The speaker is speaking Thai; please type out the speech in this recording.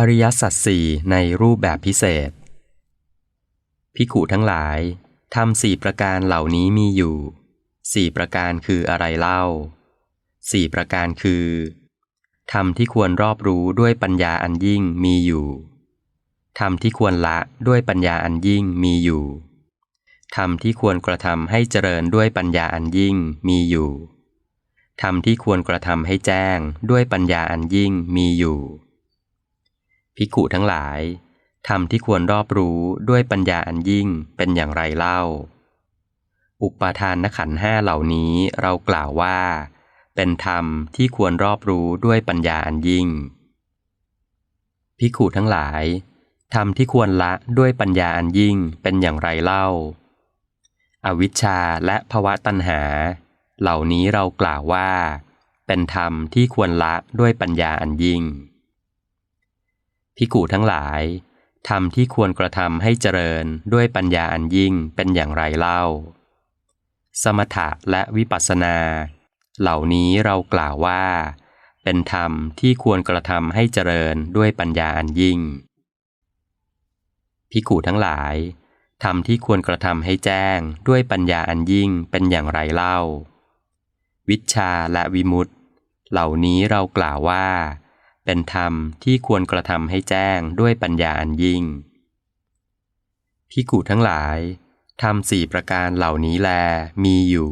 อริยสัจสี่ในรูปแบบพิเศษ พิขุทั้งหลายทำสี่ประการเหล่านี้มีอยู่สี่ประการคืออะไรเล่าสี่ประการคือธรรมที่ควรรอบรู้ด้วยปัญญาอันยิ่งมีอยู่ธรรมที่ควรละด้วยปัญญาอันยิ่งมีอยู่ธรรมที่ควรกระทำให้เจริญด้วยปัญญาอันยิ่งมีอยู่ธรรมที่ควรกระทำให้แจ้งด้วยปัญญาอันยิ่งมีอยู่ ภิกขุทั้งหลายธรรมที่ควรรอบรู้ด้วยปัญญาอันยิ่งเป็นอย่างไรเล่า อุปาทานนขันห้าเหล่านี้เรากล่าวว่า เป็นธรรมที่ควรรอบรู้ด้วยปัญญาอันยิ่ง ภิกขุทั้งหลายธรรมที่ควรละด้วยปัญญาอันยิ่งเป็นอย่างไรเล่า อวิชชาและภวะตัณหา เหล่านี้เรากล่าวว่า เป็นธรรมที่ควรละด้วยปัญญาอันยิ่ง พิกูทั้งหลายธรรมที่ควรกระทำให้เจริญด้วยปัญญาอันยิ่งเป็นอย่างไรเล่า สมถะและวิปัสสนา เหล่านี้เรากล่าวว่า เป็นธรรมที่ควรกระทำให้เจริญด้วยปัญญาอันยิ่งพิกูทั้งหลายทำที่ควรกระทำให้แจ้งด้วยปัญญาอันยิ่งเป็นอย่างไรเล่า วิชาและวิมุตติ เหล่านี้เรากล่าวว่า เป็นธรรมที่ควรกระทำให้แจ้งด้วยปัญญาอันยิ่งพิกูทั้งหลายทำสี่ประการเหล่านี้แลมีอยู่